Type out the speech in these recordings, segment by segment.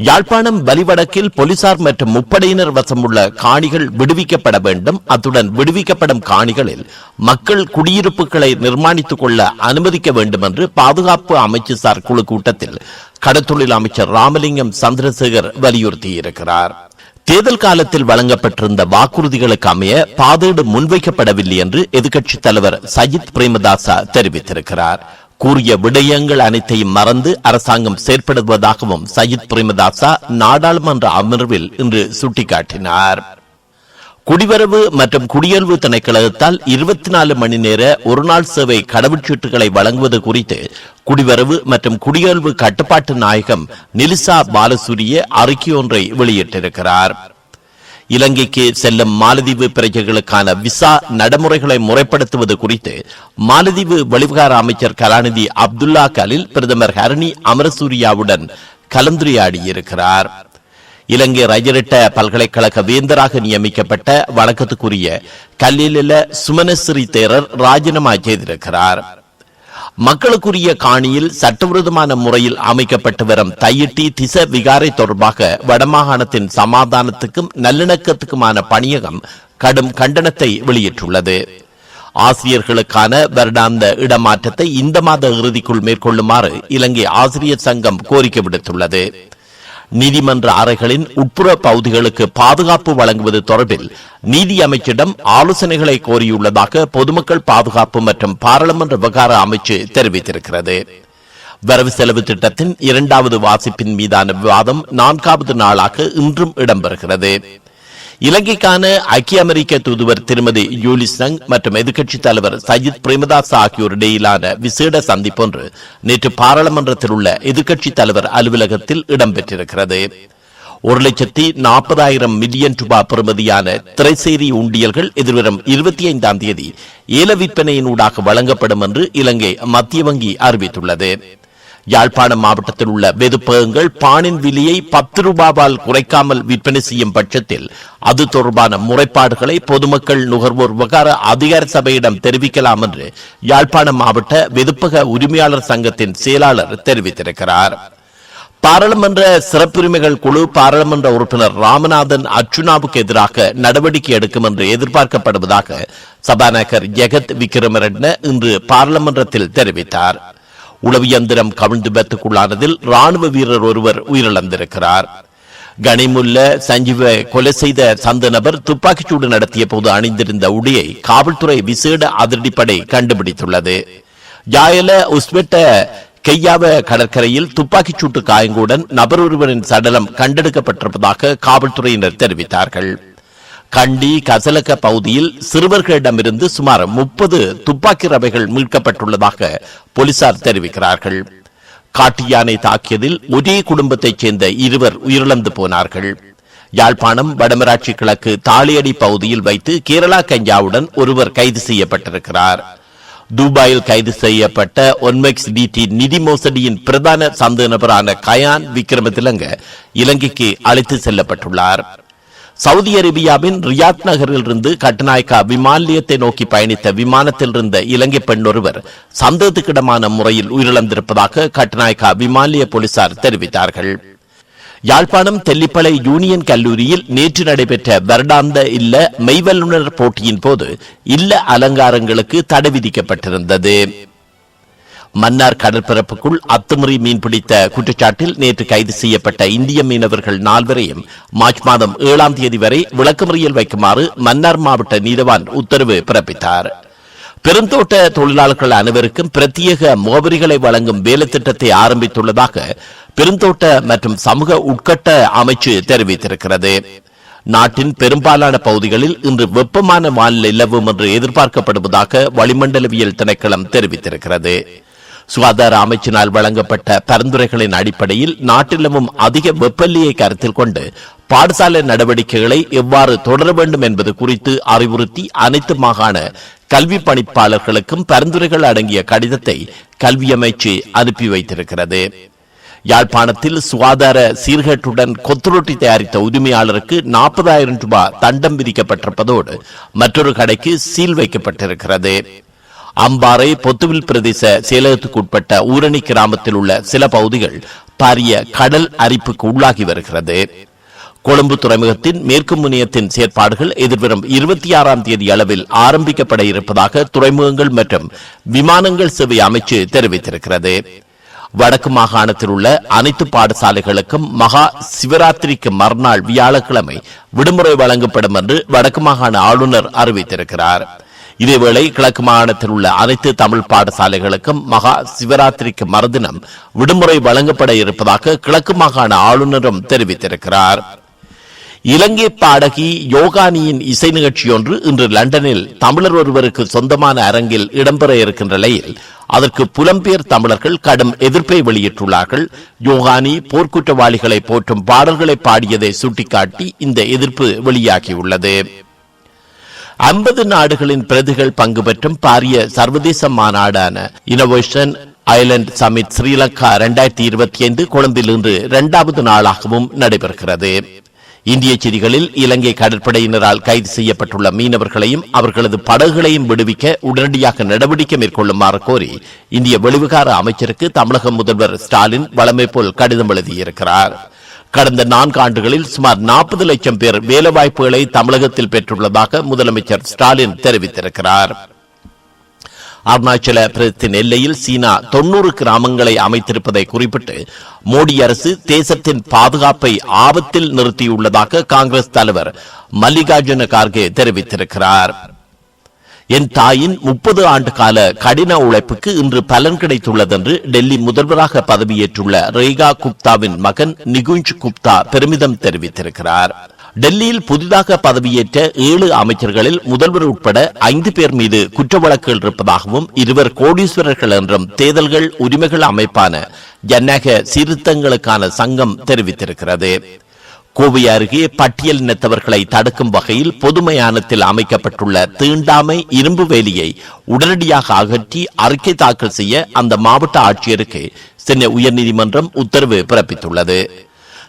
யாழ்ப்பாணம் வலிவடக்கில் போலீசார் மற்றும் முப்படையினர் வசமுள்ள காணிகள் விடுவிக்கப்பட வேண்டும். அத்துடன் விடுவிக்கப்படும் காணிகளில் மக்கள் குடியிருப்புகளை நிர்மாணித்துக் கொள்ள அனுமதிக்க வேண்டும் என்று பாதுகாப்பு அமைச்சர் குழு கூட்டத்தில் கடத்தொழில் அமைச்சர் ராமலிங்கம் சந்திரசேகர் வலியுறுத்தியிருக்கிறார். தேர்தல் காலத்தில் வழங்கப்பட்டிருந்த வாக்குறுதிகளுக்கு அமைய பாதேடு முன்வைக்கப்படவில்லை என்று எதிர்க்கட்சித் தலைவர் சஜித் பிரேமதாசா தெரிவித்திருக்கிறார். கூறிய விடயங்கள் அனைத்தையும் மறந்து அரசாங்கம் செயற்படுவதாகவும் சயித் பிரேமதாசா நாடாளுமன்ற அமர்வில் இன்று சுட்டிக்காட்டினார். குடிவரவு மற்றும் குடியல்வு திணைக்களத்தால் இருபத்தி நாலு மணி நேர ஒருநாள் சேவை கடவுச்சீட்டுகளை வழங்குவது குறித்து குடிவரவு மற்றும் குடியல்வு கட்டுப்பாட்டு நாயகம் நிலிசா பாலசூரிய அறிக்கை ஒன்றை வெளியிட்டிருக்கிறாா் இலங்கைக்கு செல்லும் மாலதீவு பிரஜைகளுக்கான விசா நடைமுறைகளை முறைப்படுத்துவது குறித்து மாலதீவு வெளிவிகார அமைச்சர் கலாநிதி அப்துல்லா கலில் பிரதமர் ஹரணி அமரசூரியாவுடன் கலந்துரையாடியிருக்கிறார். இலங்கை ரஜரிட்ட பல்கலைக்கழக வேந்தராக நியமிக்கப்பட்ட வணக்கத்துக்குரிய கல்லில சுமனஸ்ரீ தேரர் ராஜினாமா செய்திருக்கிறார். மக்களுக்குரிய காணியில் சட்டவிரோதமான முறையில் அமைக்கப்பட்டு வரும் தையிட்டி திச விகாரை தொடர்பாக வடமாகாணத்தின் சமாதானத்துக்கும் நல்லிணக்கத்துக்குமான பணியகம் கடும் கண்டனத்தை வெளியிட்டுள்ளது. ஆசிரியர்களுக்கான வருடாந்த இடமாற்றத்தை இந்த மாத இறுதிக்குள் மேற்கொள்ளுமாறு இலங்கை ஆசிரியர் சங்கம் கோரிக்கை விடுத்துள்ளது. நீதிமன்ற அறைகளின் உட்புற பகுதிகளுக்கு பாதுகாப்பு வழங்குவது தொடர்பில் நீதி அமைச்சிடம் ஆலோசனைகளை கோரியுள்ளதாக பொதுமக்கள் பாதுகாப்பு மற்றும் பாராளுமன்ற விவகார அமைச்சு தெரிவித்திருக்கிறது. வரவு செலவு திட்டத்தின் இரண்டாவது வாசிப்பின் மீதான விவாதம் நான்காவது நாளாக இன்றும் இடம்பெறுகிறது. இலங்கைக்கான ஐக்கிய அமெரிக்க தூதுவர் திருமதி யூலிசங் மற்றும் எதிர்க்கட்சித் தலைவர் சஜித் பிரேமதாஸ் ஆகியோர் இடையிலான விசேட சந்திப்பொன்று நேற்று பாராளுமன்றத்தில் உள்ள எதிர்க்கட்சித் தலைவர் அலுவலகத்தில் இடம்பெற்றிருக்கிறது. ஒரு லட்சத்தி நாற்பதாயிரம் மில்லியன் ரூபாய் பெறுமதியான திரைசேரி உண்டியல்கள் எதிர்வரும் இருபத்தி ஐந்தாம் தேதி ஏல விற்பனையினூடாக வழங்கப்படும் என்று இலங்கை மத்திய வங்கி அறிவித்துள்ளது. யாழ்ப்பாணம் மாவட்டத்தில் உள்ள வெதுப்பகங்கள் பானின் விலையை பத்து ரூபாவால் குறைக்காமல் விற்பனை செய்யும் பட்சத்தில் அது தொடர்பான முறைப்பாடுகளை பொதுமக்கள் நுகர்வோர் விவகார அதிகார சபையிடம் தெரிவிக்கலாம் என்று யாழ்ப்பாணம் மாவட்ட வெதுப்பக உரிமையாளர் சங்கத்தின் செயலாளர் தெரிவித்திருக்கிறார். பாராளுமன்ற சிறப்புரிமைகள் குழு பாராளுமன்ற உறுப்பினர் ராமநாதன் அர்ச்சுனாவுக்கு எதிராக நடவடிக்கை எடுக்கும் என்று எதிர்பார்க்கப்படுவதாக சபாநாயகர் ஜெகத் விக்ரமரட்ன இன்று பாராளுமன்றத்தில் தெரிவித்தார். உளவியந்திரம் கவிழ்ந்து விபத்துக்குள்ளானதில் ராணுவ வீரர் ஒருவர் உயிரிழந்திருக்கிறார். கனிமுல்ல சஞ்சீவ கொலை செய்த சந்த நபர் துப்பாக்கிச்சூடு நடத்திய போது அணிந்திருந்த உடையை காவல்துறை விசேட அதிரடிப்படை கண்டுபிடித்துள்ளது. ஜாயல உஸ்பெட்ட கெய்யாவ கடற்கரையில் துப்பாக்கிச்சூட்டு காயங்களுடன் நபர் ஒருவரின் சடலம் கண்டெடுக்கப்பட்டிருப்பதாக காவல்துறையினர் தெரிவித்தார்கள். கண்டி கசலக்க பகுதியில் சிறுவர்களிடமிருந்து சுமார் முப்பது துப்பாக்கி ரவைகள் மீட்கப்பட்டுள்ளதாக போலீசார் தெரிவிக்கிறார்கள். காட்டு யானை தாக்கியதில் ஒரே குடும்பத்தைச் சேர்ந்த இருவர் உயிரிழந்து போனார்கள். யாழ்ப்பாணம் வடமராட்சி கிழக்கு தாளியடி பகுதியில் வைத்து கேரளா கஞ்சாவுடன் ஒருவர் கைது செய்யப்பட்டிருக்கிறார். துபாயில் கைது செய்யப்பட்ட ஒன்மெக்ஸ் டிடி நிதி மோசடியின் பிரதான சந்த நபரான கயான் விக்ரமதிலங்க இலங்கைக்கு அழைத்து செல்லப்பட்டுள்ளார். சவுதி அரேபியாவின் ரியாத் நகரிலிருந்து கட்டுநாயக்கா விமான நிலையத்தை நோக்கி பயணித்த விமானத்தில் இருந்த இலங்கை பெண் ஒருவர் சந்தேகத்துக்கிடமான முறையில் உயிரிழந்திருப்பதாக கட்டுநாயக்கா விமான நிலைய போலீசார் தெரிவித்தார்கள். யாழ்ப்பாணம் தெல்லிப்பளை யூனியன் கல்லூரியில் நேற்று நடைபெற்ற வருடாந்த இல்ல மெய்வல்லுநர் போட்டியின் போது இல்ல அலங்காரங்களுக்கு தடை விதிக்கப்பட்டிருந்தது. மன்னார் கடற்பரப்புக்குள் அத்துமுறை மீன்பிடித்த குற்றச்சாட்டில் நேற்று கைது செய்யப்பட்ட இந்திய மீனவர்கள் நால்வரையும் மார்ச் மாதம் ஏழாம் தேதி வரை விளக்கமறியல் வைக்குமாறு மன்னார் மாவட்ட நீதவான் உத்தரவு பிறப்பித்தார். பெருந்தோட்ட தொழிலாளர்கள் அனைவருக்கும் பிரத்யேக முகவரிகளை வழங்கும் வேலை திட்டத்தை ஆரம்பித்துள்ளதாக பெருந்தோட்ட மற்றும் சமூக உட்கட்ட அமைச்சு தெரிவித்திருக்கிறது. நாட்டின் பெரும்பாலான பகுதிகளில் இன்று வெப்பமான வானிலை நிலவும் என்று எதிர்பார்க்கப்படுவதாக வளிமண்டலவியல் திணைக்களம் தெரிவித்திருக்கிறது. சுகாதார அமைச்சினால் வழங்கப்பட்ட பரிந்துரைகளின் அடிப்படையில் நாட்டிலமும் அதிக வெப்பநிலையை கருத்தில் கொண்டு பாடசாலை நடவடிக்கைகளை எவ்வாறு தொடர வேண்டும் என்பது குறித்து அறிவுறுத்தி அனைத்து மாகாண கல்வி பணிப்பாளர்களுக்கும் பரிந்துரைகள் அடங்கிய கடிதத்தை கல்வி அமைச்சு அனுப்பி வைத்திருக்கிறது. யாழ்ப்பாணத்தில் சுகாதார சீர்கேட்டுடன் கொத்துரொட்டி தயாரித்த உரிமையாளருக்கு நாற்பதாயிரம் ரூபாய் தண்டம் விதிக்கப்பட்டிருப்பதோடு மற்றொரு கடைக்கு சீல் வைக்கப்பட்டிருக்கிறது. அம்பாறை பொத்துவில் பிரதேச செயலகத்துக்குட்பட்ட ஊரணி கிராமத்தில் உள்ள சில பகுதிகள் பாரிய கடல் அரிப்புக்கு உள்ளாகி வருகிறது. கொழும்பு துறைமுகத்தின் மேற்கு முனையத்தின் செயற்பாடுகள் எதிர்வரும் இருபத்தி ஆறாம் தேதி அளவில் ஆரம்பிக்கப்பட இருப்பதாக துறைமுகங்கள் மற்றும் விமானங்கள் சேவை அமைச்சு தெரிவித்திருக்கிறது. வடக்கு மாகாணத்தில் உள்ள அனைத்து பாடசாலைகளுக்கும் மகா சிவராத்திரிக்கு மறுநாள் வியாழக்கிழமை விடுமுறை வழங்கப்படும் என்று வடக்கு மாகாண ஆளுநர் அறிவித்திருக்கிறாா் இதேவேளை கிழக்கு மாகாணத்தில் உள்ள அனைத்து தமிழ் பாடசாலைகளுக்கும் மகா சிவராத்திரிக்கு மறுதினம் விடுமுறை வழங்கப்பட இருப்பதாக கிழக்கு மாகாண ஆளுநரும் தெரிவித்திருக்கிறார். இலங்கை பாடகி யோகானியின் இசை நிகழ்ச்சி ஒன்று இன்று லண்டனில் தமிழர் ஒருவருக்கு சொந்தமான அரங்கில் இடம்பெற இருக்கின்ற நிலையில் அதற்கு புலம்பெயர் தமிழர்கள் கடும் எதிர்ப்பை வெளியிட்டுள்ளார்கள். யோகானி போர்க்குற்றவாளிகளை போற்றும் பாடல்களை பாடியதை சுட்டிக்காட்டி இந்த எதிர்ப்பு வெளியாகியுள்ளது. ஐம்பது நாடுகளின் பிரதிகள் பங்கு பெற்றும் பாரிய சர்வதேச மாநாடான இனோவேஷன் ஐலண்ட் சமிட் ஸ்ரீலங்கா இரண்டாயிரத்தி இருபத்தி ஐந்து கொழும்பில் இன்று இரண்டாவது நாளாகவும் நடைபெறுகிறது. இந்திய செய்திகளில் இலங்கை கடற்படையினரால் கைது செய்யப்பட்டுள்ள மீனவர்களையும் அவர்களது படகுகளையும் விடுவிக்க உடனடியாக நடவடிக்கை மேற்கொள்ளுமாறு கோரி இந்திய வெளிவிகார அமைச்சருக்கு தமிழக முதல்வர் ஸ்டாலின் வளமை போல் கடிதம் எழுதியிருக்கிறாா் கடந்த நான்கு ஆண்டுகளில் சுமார் நாற்பது லட்சம் பேர் வேலைவாய்ப்புகளை தமிழகத்தில் பெற்றுள்ளதாக முதலமைச்சர் ஸ்டாலின் தெரிவித்திருக்கிறார். அருணாச்சல பிரதேசத்தின் எல்லையில் சீனா தொன்னூறு கிராமங்களை அமைத்திருப்பதை குறிப்பிட்டு மோடி அரசு தேசத்தின் பாதுகாப்பை ஆபத்தில் நிறுத்தியுள்ளதாக காங்கிரஸ் தலைவர் மல்லிகார்ஜுன கார்கே தெரிவித்திருக்கிறார். என் தாயின் முப்பது ஆண்டு கால கடின உழைப்புக்கு இன்று பலன் கிடைத்துள்ளதென்று டெல்லி முதல்வராக பதவியேற்றுள்ள ரேகா குப்தாவின் மகன் நிகுஞ்ச் குப்தா பெருமிதம் தெரிவித்திருக்கிறார். டெல்லியில் புதிதாக பதவியேற்ற ஏழு அமைச்சர்களில் முதல்வர் உட்பட ஐந்து பேர் மீது குற்ற வழக்குகள் இருப்பதாகவும் இருவர் கோடீஸ்வரர்கள் என்றும் தேர்தல்கள் உரிமைகள் அமைப்பான ஜனநாயக சீர்திருத்தங்களுக்கான சங்கம் தெரிவித்திருக்கிறது. கோவை அருகே பட்டியல் இனத்தவர்களை தடுக்கும் வகையில் பொது மயானத்தில் அமைக்கப்பட்டுள்ள தீண்டாமை இரும்பு வேலியை உடனடியாக அகற்றி அறிக்கை தாக்கல் செய்ய அந்த மாவட்ட ஆட்சியருக்கு சென்னை உயர்நீதிமன்றம் உத்தரவு பிறப்பித்துள்ளது.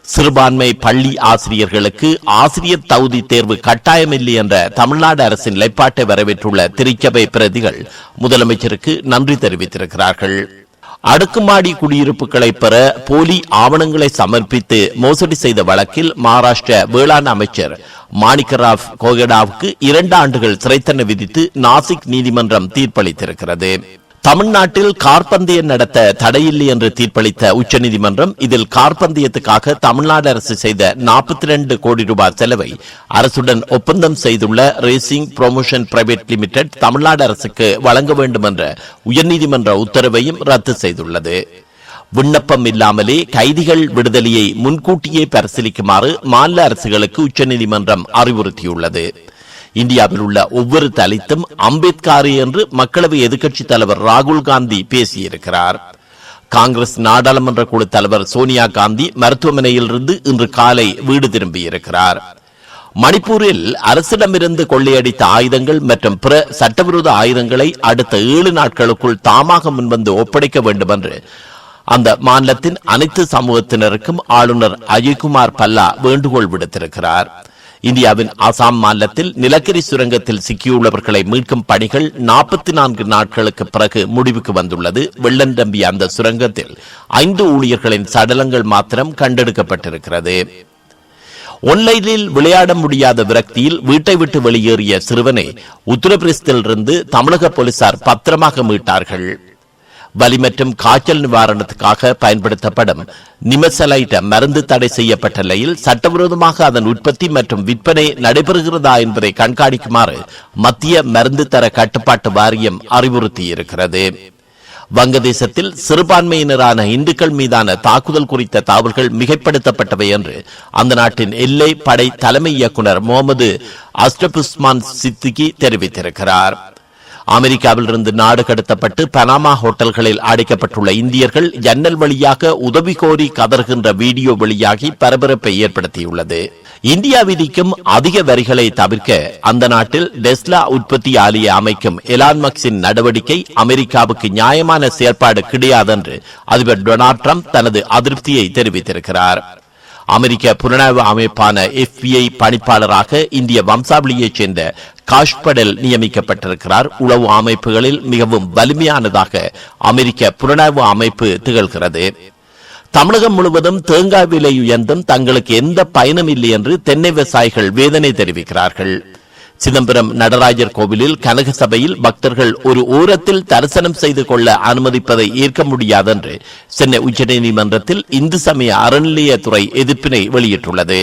சிறுபான்மை பள்ளி ஆசிரியர்களுக்கு ஆசிரியர் தகுதி தேர்வு கட்டாயமில்லை என்ற தமிழ்நாடு அரசின் நிலைப்பாட்டை வரவேற்றுள்ள திருச்சபை பிரதிகள் முதலமைச்சருக்கு நன்றி தெரிவித்திருக்கிறார்கள். அடுக்குமாடி குடியிருப்புகளை பெற போலி ஆவணங்களை சமர்ப்பித்து மோசடி செய்த வழக்கில் மகாராஷ்டிர வேளாண் அமைச்சர் மாணிக்கராவ் கோகடாவுக்கு இரண்டு ஆண்டுகள் சிறை தண்டனை விதித்து நாசிக் நீதிமன்றம் தீர்ப்பளித்திருக்கிறது. தமிழ்நாட்டில் கார்பந்தயம் நடத்த தடையில்லை என்று தீர்ப்பளித்த உச்சநீதிமன்றம் இதில் கார்பந்தயத்துக்காக தமிழ்நாடு அரசு செய்த நாற்பத்தி ரெண்டு கோடி ரூபாய் செலவை அரசுடன் ஒப்பந்தம் செய்துள்ள racing promotion private limited Tamil Nadu அரசுக்கு வழங்க வேண்டும் என்ற உயர்நீதிமன்ற உத்தரவையும் ரத்து செய்துள்ளது. விண்ணப்பம் இல்லாமலே கைதிகள் விடுதலையை முன்கூட்டியே பரிசீலிக்குமாறு மாநில அரசுகளுக்கு உச்சநீதிமன்றம் அறிவுறுத்தியுள்ளது. இந்தியாவில் உள்ள ஒவ்வொரு தலித்தும் அம்பேத்கர் என்று மக்களவை எதிர்க்கட்சித் தலைவர் ராகுல் காந்தி பேசியிருக்கிறார். காங்கிரஸ் நாடாளுமன்ற குழு தலைவர் சோனியா காந்தி மருத்துவமனையிலிருந்து இன்று காலை வீடு திரும்பியிருக்கிறார். மணிப்பூரில் அரசிடமிருந்து கொள்ளையடித்த ஆயுதங்கள் மற்றும் பிற சட்டவிரோத ஆயுதங்களை அடுத்த ஏழு நாட்களுக்குள் தாமாக முன்வந்து ஒப்படைக்க வேண்டும் என்று அந்த மாநிலத்தின் அனைத்து சமூகத்தினருக்கும் ஆளுநர் அஜய்குமார் பல்லா வேண்டுகோள் விடுத்திருக்கிறார். இந்தியாவின் அசாம் மாநிலத்தில் நிலக்கரி சுரங்கத்தில் சிக்கியுள்ளவர்களை மீட்கும் பணிகள் நாற்பத்தி நான்கு நாட்களுக்கு பிறகு முடிவுக்கு வந்துள்ளது. வெள்ளம் நம்பிய அந்த சுரங்கத்தில் ஐந்து ஊழியர்களின் சடலங்கள் மாத்திரம் கண்டெடுக்கப்பட்டிருக்கிறது. ஒன்லைனில் விளையாட முடியாத விரக்தியில் வீட்டை விட்டு வெளியேறிய சிறுவனை உத்தரப்பிரதேசத்திலிருந்து தமிழக போலீசார் பத்திரமாக மீட்டார்கள். வலி மற்றும் காய்ச்சல் நிவாரணத்துக்காக பயன்படுத்தப்படும் நிமசலைட்ட மருந்து தடை செய்யப்பட்ட நிலையில் சட்டவிரோதமாக அதன் உற்பத்தி மற்றும் விற்பனை நடைபெறுகிறதா என்பதை கண்காணிக்குமாறு மத்திய மருந்து தர கட்டுப்பாட்டு வாரியம் அறிவுறுத்தியிருக்கிறது. வங்கதேசத்தில் சிறுபான்மையினரான இந்துக்கள் மீதான தாக்குதல் குறித்த தகவல்கள் மிகைப்படுத்தப்பட்டவை என்று அந்த நாட்டின் எல்லை படை தலைமை இயக்குநர் முகமது அஸ்டபுஸ்மான் சித்திகி தெரிவித்திருக்கிறார். அமெரிக்காவிலிருந்து நாடு கடத்தப்பட்டு பனாமா ஹோட்டல்களில் அடைக்கப்பட்டுள்ள இந்தியர்கள் ஜன்னல் வழியாக உதவி கோரி கதறுகின்ற வீடியோ வெளியாகி பரபரப்பை ஏற்படுத்தியுள்ளது. இந்தியா விதிக்கும் அதிக வரிகளை தவிர்க்க அந்த நாட்டில் டெஸ்லா உற்பத்தி ஆலையை அமைக்கும் எலான் மக்ஸின் நடவடிக்கை அமெரிக்காவுக்கு நியாயமான செயற்பாடு கிடையாது என்று அதிபர் டொனால்ட் ட்ரம்ப் தனது அதிருப்தியை தெரிவித்திருக்கிறார். அமெரிக்க புலனாய்வு அமைப்பான எஃபிஐ பணிப்பாளராக இந்திய வம்சாவளியைச் சேர்ந்த காஷ்படல் நியமிக்கப்பட்டிருக்கிறார். உளவு அமைப்புகளில் மிகவும் வலிமையானதாக அமெரிக்க புலனாய்வு அமைப்பு திகழ்கிறது. தமிழகம் முழுவதும் தேங்காய் விலை உயர்ந்தும் தங்களுக்கு எந்த பயனும் இல்லை என்று தென்னை விவசாயிகள் வேதனை தெரிவிக்கிறார்கள். சிதம்பரம் நடராஜர் கோவிலில் கனக சபையில் பக்தர்கள் ஒரு ஓரத்தில் தரிசனம் செய்து கொள்ள அனுமதிப்பதை ஏற்க முடியாதென்று சென்னை உச்சநீதிமன்றத்தில் இந்து சமய அறநிலையத்துறை எதிர்ப்பினை வெளியிட்டுள்ளது.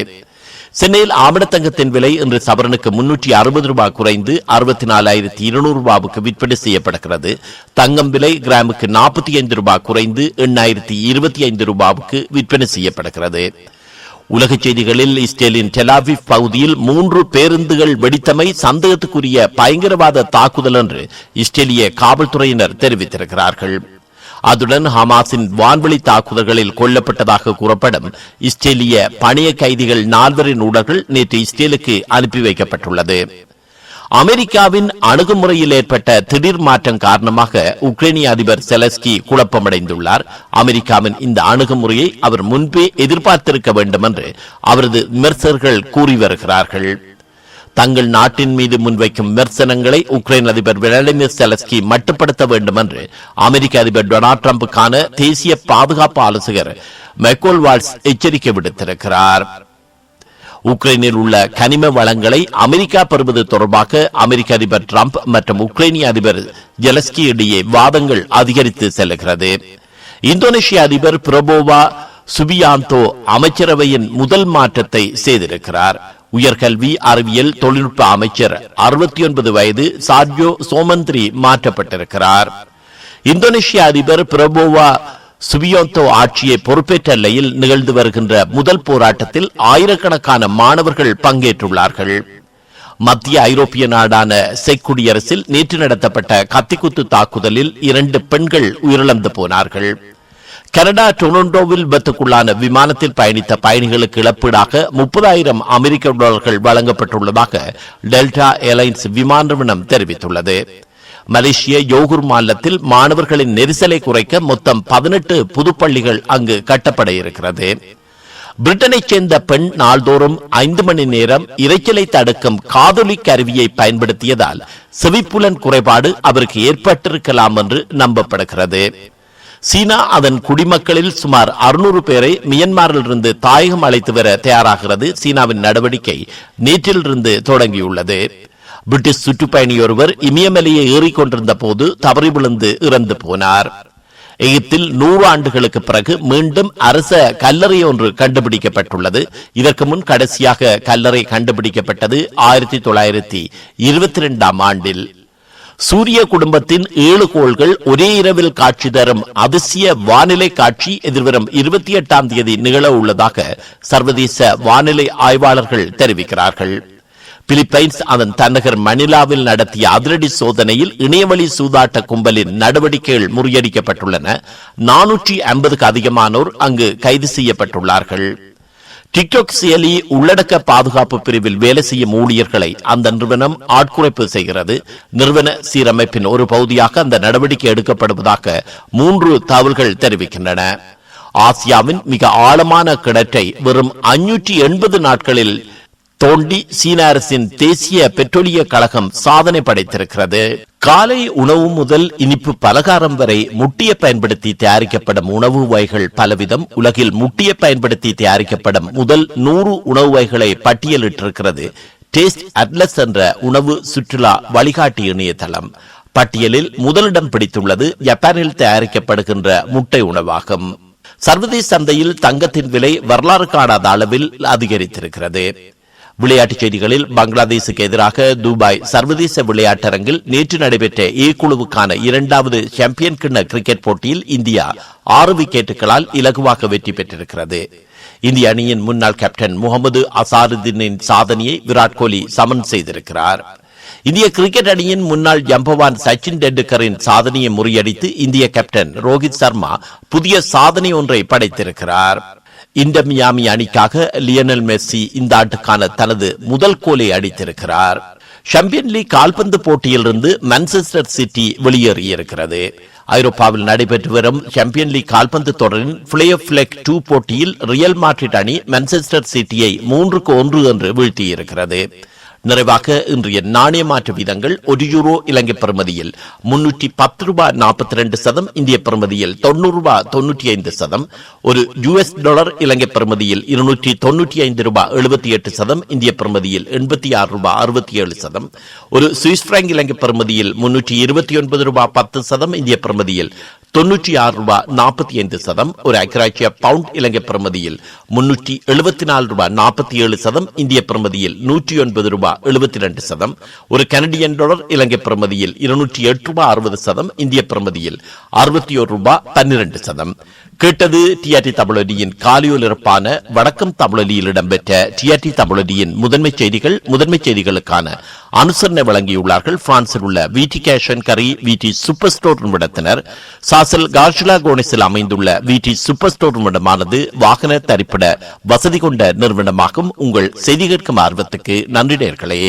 சென்னையில் ஆமணத்தங்கத்தின் விலை இன்று சவரனுக்கு முன்னூற்றி அறுபது ரூபாய் குறைந்து அறுபத்தி நாலாயிரத்தி இருநூறு ரூபாவுக்கு விற்பனை செய்யப்படுகிறது. தங்கம் விலை கிராமுக்கு நாற்பத்தி ஐந்து ரூபாய் குறைந்து எண்ணாயிரத்தி இருபத்தி ஐந்து ரூபாவுக்கு விற்பனை செய்யப்படுகிறது. உலகச் செய்திகளில் இஸ்ரேலின் டெலாவிவ் பகுதியில் மூன்று பேருந்துகள் வெடித்தமை சந்தேகத்துக்குரிய பயங்கரவாத தாக்குதல் என்று இஸ்ரேலிய காவல்துறையினர் தெரிவித்திருக்கிறார்கள். அதுடன் ஹமாஸின் வான்வெளி தாக்குதல்களில் கொல்லப்பட்டதாக கூறப்படும் இஸ்ரேலிய பணிய கைதிகள் நால்வரின் உடல்கள் நேற்று இஸ்ரேலுக்கு அனுப்பி வைக்கப்பட்டுள்ளது. அமெரிக்காவின் அணுகுமுறையில் ஏற்பட்ட திடீர் மாற்றம் காரணமாக உக்ரைனிய அதிபர் செலஸ்கி குழப்பமடைந்துள்ளார். அமெரிக்காவின் இந்த அணுகுமுறையை அவர் முன்பே எதிர்பார்த்திருக்க வேண்டும் என்று அவரது விமர்சகர்கள் கூறி வருகிறார்கள். தங்கள் நாட்டின் மீது முன்வைக்கும் விமர்சனங்களை உக்ரைன் அதிபர் விளாடிமிர் செலஸ்கி மட்டுப்படுத்த வேண்டும் என்று அமெரிக்க அதிபர் டொனால்ட் டிரம்புக்கான தேசிய பாதுகாப்பு ஆலோசகர் மெக்கோல் வால்ஸ் எச்சரிக்கை விடுத்திருக்கிறார். உக்ரைனில் உள்ள கனிம வளங்களை அமெரிக்கா பெறுவது தொடர்பாக அமெரிக்க அதிபர் டிரம்ப் மற்றும் உக்ரைனிய அதிபர் ஜெலஸ்கி இடையே வாதங்கள் அதிகரித்து செல்கிறது. இந்தோனேஷிய அதிபர் பிரபோவா சுபியாந்தோ அமைச்சரவையின் முதல் மாற்றத்தை செய்திருக்கிறார். உயர்கல்வி அறிவியல் தொழில்நுட்ப அமைச்சர் அறுபத்தி ஒன்பது வயது சாட்யோ சோமந்திரி மாற்றப்பட்டிருக்கிறார். இந்தோனேஷிய அதிபர் பிரபோவா சுபியோந்தோ ஆட்சியை பொறுப்பேற்ற நிலையில் நிகழ்ந்து வருகின்ற முதல் போராட்டத்தில் ஆயிரக்கணக்கான மாணவர்கள் பங்கேற்றுள்ளார்கள். மத்திய ஐரோப்பிய நாடான செக் குடியரசில் நேற்று நடத்தப்பட்ட கத்திக்குத்து தாக்குதலில் இரண்டு பெண்கள் உயிரிழந்து போனார்கள். கனடா டொரண்டோவில் விபத்துக்குள்ளான விமானத்தில் பயணித்த பயணிகளுக்கு இழப்பீடாக முப்பதாயிரம் அமெரிக்க டாலர்கள் வழங்கப்பட்டுள்ளதாக டெல்டா ஏர்லைன்ஸ் விமான நிறுவனம் தெரிவித்துள்ளது. மலேசிய யோகூர் மாநிலத்தில் மாணவர்களின் நெரிசலை குறைக்க மொத்தம் பதினெட்டு புதுப்பள்ளிகள் அங்கு கட்டப்பட இருக்கிறது பிரிட்டனைச் சேர்ந்த பெண் நாள்தோறும் ஐந்து மணி நேரம் இரைச்சலை தடுக்கும் காதொலி கருவியை பயன்படுத்தியதால் செவிப்புலன் குறைபாடு அவருக்கு ஏற்பட்டிருக்கலாம் என்று நம்பப்படுகிறது. சீனா அதன் குடிமக்களில் சுமார் அறுநூறு பேரை மியன்மாரிலிருந்து தாயகம் அழைத்து வர தயாராகிறது. சீனாவின் நடவடிக்கை நேற்றிலிருந்து தொடங்கியுள்ளது. பிரிட்டிஷ் சுற்றுப்பயணி ஒருவர் இமயமலையை ஏறிக்கொண்டிருந்த போது தவறி விழுந்து இறந்து போனார். எகிப்தில் நூறு ஆண்டுகளுக்கு பிறகு மீண்டும் அரச கல்லறை ஒன்று கண்டுபிடிக்கப்பட்டுள்ளது. இதற்கு முன் கடைசியாக கல்லறை கண்டுபிடிக்கப்பட்டது ஆயிரத்தி தொள்ளாயிரத்தி இருபத்தி இரண்டாம் ஆண்டில். சூரிய குடும்பத்தின் ஏழு கோள்கள் ஒரே இரவில் காட்சி தரும் அதிசய வானிலை காட்சி எதிர்வரும் இருபத்தி எட்டாம் தேதி நிகழ உள்ளதாக சர்வதேச வானிலை ஆய்வாளர்கள் தெரிவிக்கிறார்கள். பிலிப்பைன்ஸ் அதன் தலைநகர் மணிலாவில் நடத்திய அதிரடி சோதனையில் இணையவழி சூதாட்ட கும்பலின் நடவடிக்கைகள் முறியடிக்கப்பட்டுள்ளன. நானூற்றி ஐம்பதுக்கு அதிகமானோர் அங்கு கைது செய்யப்பட்டுள்ளார்கள். டிக்டாக் செயலி உள்ளடக்க பாதுகாப்பு பிரிவில் வேலை செய்யும் ஊழியர்களை அந்த நிறுவனம் ஆட்குறைப்பு செய்கிறது. நிறுவன சீரமைப்பின் ஒரு பகுதியாக அந்த நடவடிக்கை எடுக்கப்படுவதாக மூன்று தகவல்கள் தெரிவிக்கின்றன. ஆசியாவின் மிக ஆழமான கிணற்றை வெறும் அஞ்சூற்றி எண்பது நாட்களில் தோண்டி சீன அரசின் தேசிய பெட்ரோலிய கழகம் சாதனை படைத்திருக்கிறது. காலை உணவு முதல் இனிப்பு பலகாரம் வரை முட்டிய பயன்படுத்தி தயாரிக்கப்படும் உணவு வகைகள் பலவிதம். உலகில் முட்டிய பயன்படுத்தி தயாரிக்கப்படும் முதல் நூறு உணவு வகைகளை பட்டியலிட்டிருக்கிறது. டேஸ்ட் அட்லஸ் என்ற உணவு சுற்றுலா வழிகாட்டி இணையதளம். பட்டியலில் முதலிடம் பிடித்துள்ளது ஜப்பானில் தயாரிக்கப்படுகின்ற முட்டை உணவாகும். சர்வதேச சந்தையில் தங்கத்தின் விலை வரலாறு காணாத அளவில் அதிகரித்திருக்கிறது. விளையாட்டுச் செய்திகளில் பங்களாதேசுக்கு எதிராக துபாய் சர்வதேச விளையாட்டரங்கில் நேற்று நடைபெற்ற ஏ குழுவுக்கான இரண்டாவது சாம்பியன் கிண்ண கிரிக்கெட் போட்டியில் இந்தியா ஆறு விக்கெட்டுகளால் இலகுவாக வெற்றி பெற்றிருக்கிறது. இந்திய அணியின் முன்னாள் கேப்டன் முகமது அசாருதீனின் சாதனையை விராட் கோலி சமன் செய்திருக்கிறார். இந்திய கிரிக்கெட் அணியின் முன்னாள் ஜம்பவான் சச்சின் டெண்டுல்கரின் சாதனையை முறியடித்து இந்திய கேப்டன் ரோஹித் சர்மா புதிய சாதனை ஒன்றை படைத்திருக்கிறார். இந்த மியாமி அணிக்காக லியனல் மெஸ்ஸி இந்த ஆண்டுக்கான தனது முதல் கோலை அடித்திருக்கிறார். சாம்பியன் லீக் கால்பந்து போட்டியிலிருந்து மான்செஸ்டர் சிட்டி வெளியேறியிருக்கிறது. ஐரோப்பாவில் நடைபெற்று வரும் சாம்பியன் லீக் கால்பந்து தொடரின் பிளே லெக் டூ போட்டியில் ரியல் மாட்ரிட் அணி மான்செஸ்டர் சிட்டியை மூன்றுக்கு ஒன்று என்று வீழ்த்தியிருக்கிறது. நிறைவாக இன்றைய நாணய மாற்று வீதங்கள் ஒரு யூரோ இலங்கை பெறுமதியில் முன்னூற்றி பத்து ரூபாய் நாற்பத்தி ரெண்டு சதம் இந்திய பெறுமதியில் தொண்ணூறு ரூபாய் தொண்ணூற்றி ஐந்து சதம் ஒரு யுஎஸ் டாலர் இலங்கை பெறுமதியில் இருநூற்றி தொண்ணூற்றி ஐந்து ரூபாய் எழுபத்தி எட்டு சதம் இந்திய பெறுமதியில் எண்பத்தி ஆறு ரூபாய் அறுபத்தி ஏழு சதம் ஒரு சுவிஸ் பிராங்க் இலங்கை பெறுமதியில் முன்னூற்றி இருபத்தி ஒன்பது ரூபாய் பத்து சதம் இந்திய பெறுமதியில் தொன்னூற்றி ஆறு ரூபாய் நாற்பத்தி ஐந்து சதம் ஒரு ஐக்கிராட்சிய பவுண்ட் இலங்கை பிரமதியில் முன்னூற்றி எழுபத்தி நாலு ரூபாய் நாற்பத்தி ஏழு சதம் இந்திய பிரமதியில் நூற்றி ஒன்பது ரூபாய் எழுபத்தி ரெண்டு சதம் ஒரு கனடியன் டாலர் இலங்கை பிரமதியில் இருநூற்றி எட்டு ரூபாய் அறுபது சதம் இந்திய பிரமதியில் அறுபத்தி ஒரு ரூபாய் பன்னிரண்டு சதம். கேட்டது டிஆர்டி தமிழொலியின் காலியொலிருப்பான வடக்கம் தமிழொலியில் இடம்பெற்ற டிஆர்டி தமிழொலியின் முதன்மை செய்திகள் முதன்மை செய்திகளுக்கான அனுசரணை வழங்கியுள்ளார்கள். பிரான்சில் உள்ள விடி கேஷன் கரி விடி சூப்பர் ஸ்டோர் நிமிடத்தினர் சாசல் கார்ஷிலா கோனிஸில் அமைந்துள்ள விடி சூப்பர் ஸ்டோர் நிமிடமானது வாகன தரிப்பிட வசதி கொண்ட நிறுவனமாகும். உங்கள் செய்தி கேட்கும் ஆர்வத்துக்கு நன்றி நேர்களே.